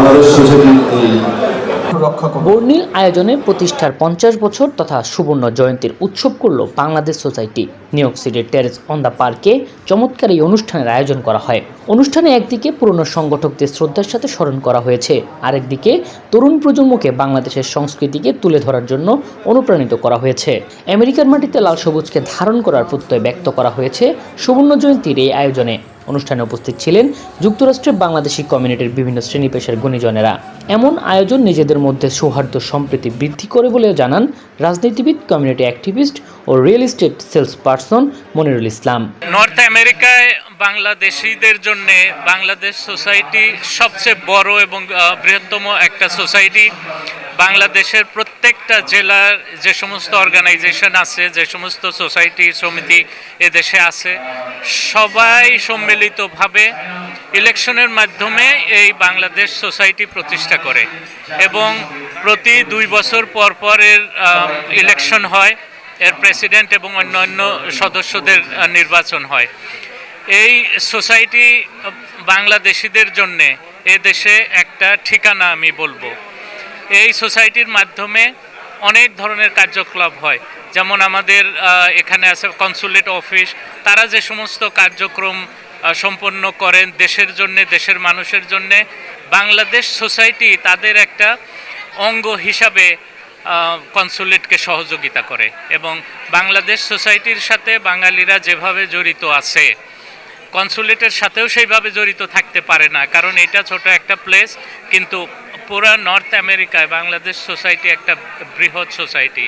বাংলাদেশ সোসাইটির এই রক্ষা বর্ণিল আয়োজনে প্রতিষ্ঠার পঞ্চাশ বছর তথা সুবর্ণ জয়ন্তীর উৎসব করল বাংলাদেশ সোসাইটি। নিউ ইয়র্ক সিটির টেরেস অন দ্য পার্কে চমৎকার এই অনুষ্ঠানের আয়োজন করা হয়। অনুষ্ঠানে একদিকে পুরনো সংগঠকদের শ্রদ্ধার সাথে স্মরণ করা হয়েছে আরেকদিকে তরুণ প্রজন্মকে বাংলাদেশের সংস্কৃতিকে তুলে ধরার জন্য অনুপ্রাণিত করা হয়েছে। আমেরিকার মাটিতে লাল সবুজকে ধারণ করার প্রত্যয় ব্যক্ত করা হয়েছে সুবর্ণ জয়ন্তীর এই আয়োজনে। অনুষ্ঠানে উপস্থিত ছিলেন যুক্তরাষ্ট্রে বাংলাদেশি কমিউনিটির বিভিন্ন শ্রেণি পেশার গুণীজনেরা। এমন আয়োজন নিজেদের মধ্যে সৌহার্দ্য সম্প্রীতি বৃদ্ধি করে বলেও জানান রাজনীতিবিদ, কমিউনিটি অ্যাক্টিভিস্ট ও real estate sales person Monirul Islam. North আমেরিকায় বাংলাদেশিদের জন্য বাংলাদেশ সোসাইটি সবচেয়ে বড় এবং বৃহত্তম একটা সোসাইটি। বাংলাদেশের প্রত্যেকটা জেলার যে সমস্ত অর্গানাইজেশন আছে, যে সমস্ত সোসাইটি সমিতি এদেশে আছে, সবাই সম্মিলিতভাবে ইলেকশনের মাধ্যমে এই বাংলাদেশ সোসাইটি প্রতিষ্ঠা করে এবং প্রতি দুই বছর পর পর এর ইলেকশন হয়, এর প্রেসিডেন্ট এবং অন্যান্য সদস্যদের নির্বাচন হয়। এই সোসাইটি বাংলাদেশিদের জন্যে এ দেশে একটা ঠিকানা আমি বলব। এই সোসাইটির মাধ্যমে অনেক ধরনের কার্যকলাপ হয়। যেমন আমাদের এখানে আছে কনসুলেট অফিস তারা যে সমস্ত কার্যক্রম সম্পন্ন করেন দেশের জন্য, দেশের মানুষের জন্য। বাংলাদেশ সোসাইটি তাদের একটা অঙ্গ হিসাবে কনসুলেটকে সহযোগিতা করে এবং বাংলাদেশ সোসাইটির সাথে বাঙালিরা যেভাবে জড়িত আছে কনসুলেটের সাথেও সেইভাবে জড়িত থাকতে পারে না। কারণ এটা ছোট একটা প্লেস কিন্তু পুরা নর্থ আমেরিকায় বাংলাদেশ সোসাইটি একটা বৃহৎ সোসাইটি।